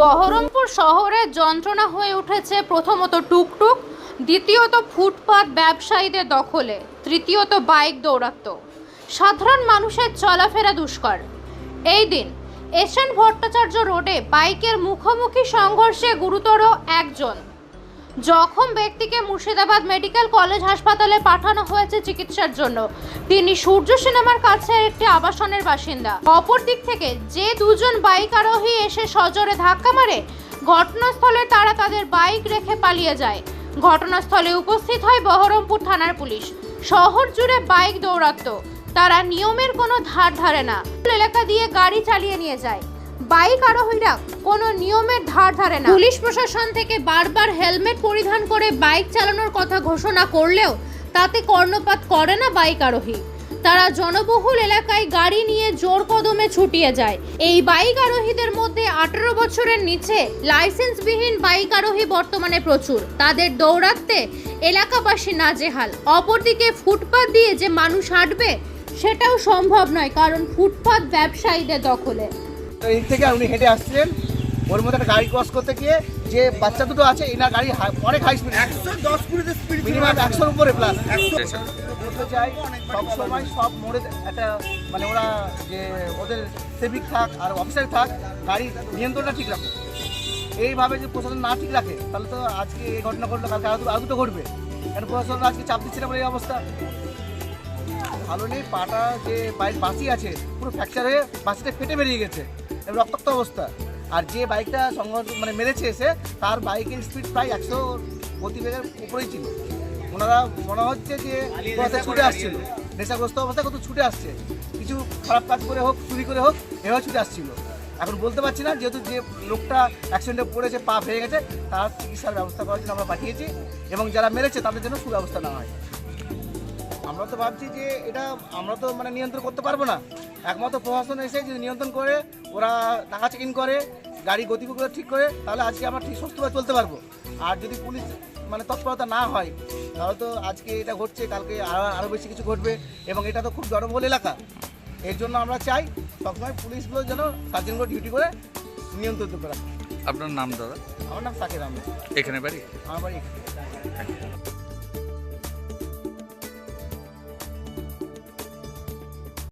বহরমপুর শহরে যন্ত্রণা হয়ে উঠেছে প্রথমত টুকটুক, দ্বিতীয়ত ফুটপাত ব্যবসায়ীদের দখলে, তৃতীয়ত বাইক দৌরাত্ম সাধারণ মানুষের চলাফেরা দুষ্কর। এই দিন এস এন ভট্টাচার্য রোডে বাইকের মুখোমুখি সংঘর্ষে গুরুতর একজন জখম ব্যক্তিকে মুর্শিদাবাদ মেডিকেল কলেজ হাসপাতালে পাঠানো হয়েছে চিকিৎসার জন্য। তিনি সূর্য সিনেমার কাছে একটি আবাসনের বাসিন্দা। অপর দিক থেকে যে দুজন বাইক আরোহী এসে সজোরে ধাক্কা মারে, ঘটনাস্থলে তারা তাদের বাইক রেখে পালিয়ে যায়। ঘটনাস্থলে উপস্থিত হয় বহরমপুর থানার পুলিশ। শহর জুড়ে বাইক দৌরাত্ম তারা নিয়মের কোনো ধার ধারে না। এলাকা দিয়ে গাড়ি চালিয়ে নিয়ে যায়। বাইক আরোহীরা কোনো নিয়মের ধার ধারে না। পুলিশ প্রশাসন থেকে বারবার হেলমেট পরিধান করে বাইক চালানোর কথা ঘোষণা করলেও তাতে কর্ণপাত করে না বাইক আরোহী। তারা জনবহুল এলাকায় গাড়ি নিয়ে জোর কদমে ছুটিয়ে যায়। এই বাইক আরোহীদের মধ্যে আঠেরো বছরের নিচে লাইসেন্সবিহীন বাইক আরোহী বর্তমানে প্রচুর। তাদের দৌড়াতে এলাকাবাসী নাজেহাল। অপরদিকে ফুটপাত দিয়ে যে মানুষ হাঁটবে, সেটাও সম্ভব নয়, কারণ ফুটপাত ব্যবসায়ীদের দখলে। তো এই থেকে উনি হেঁটে আসছিলেন। ওর মধ্যে একটা গাড়ি ক্রস করতে গিয়ে যে বাচ্চা দুটো আছে এনার গাড়ি অনেক হাই স্পিড একশো দশ কুড়িতে স্পিড মিনিমাম একশোর উপরে প্লাস একশো বলতে চাই সব সময় সব মোড়ে একটা মানে ওরা যে ওদের সেভিক থাক আর অফিসার থাক গাড়ি নিয়ন্ত্রণটা ঠিক রাখে। এইভাবে যে প্রশাসন না ঠিক রাখে তাহলে তো আজকে এই ঘটনা ঘটলো কালকে আরও আরও তো ঘটবে। কারণ প্রশাসন আজকে চাপ দিচ্ছে না বলে এই অবস্থা? ভালো নেই পাটা যে বাইক বাসি আছে পুরো ফ্র্যাকচার হয়ে বাসিটা ফেটে বেরিয়ে গেছে। রক্তাক্ত অবস্থা। আর যে বাইকটা সংঘর্ষ মানে মেরেছে এসে তার বাইকের স্পিড প্রায় একশো গতিবেগের উপরেই ছিল। ওনারা মনে হচ্ছে যে ছুটে আসছিল। নেশাগ্রস্ত অবস্থায় কত ছুটে আসছে। কিছু খারাপ কাজ করে হোক চুরি করে হোক এভাবে ছুটে আসছিল। এখন বলতে পারছি না যেহেতু যে লোকটা অ্যাক্সিডেন্টে পড়েছে পা ভেঙে গেছে তার চিকিৎসার ব্যবস্থা করার জন্য আমরা পাঠিয়েছি। এবং যারা মেরেছে তাদের জন্য সুব্যবস্থা নেওয়া হয়। আমরা তো ভাবছি যে এটা আমরা তো মানে নিয়ন্ত্রণ করতে পারব না। একমাত্র প্রশাসন এসে যদি নিয়ন্ত্রণ করে ওরা টাকা চেক ইন করে গাড়ি গতিবিগুলো ঠিক করে তাহলে আজকে আমরা ঠিক সুস্থভাবে চলতে পারব। আর যদি পুলিশ মানে তৎপরতা না হয় তাহলে তো আজকে এটা ঘটছে কালকে আরও আরও বেশি কিছু ঘটবে এবং এটা তো খুব জনবহুল এলাকা। এর জন্য আমরা চাই সবসময় পুলিশগুলো যেন সার্জেন্টগুলো ডিউটি করে নিয়ন্ত্রিত করা। আপনার নাম দাদা? আমার নাম সাকির আহমেদ। এখানে বাড়ি? আমার বাড়ি এখানে।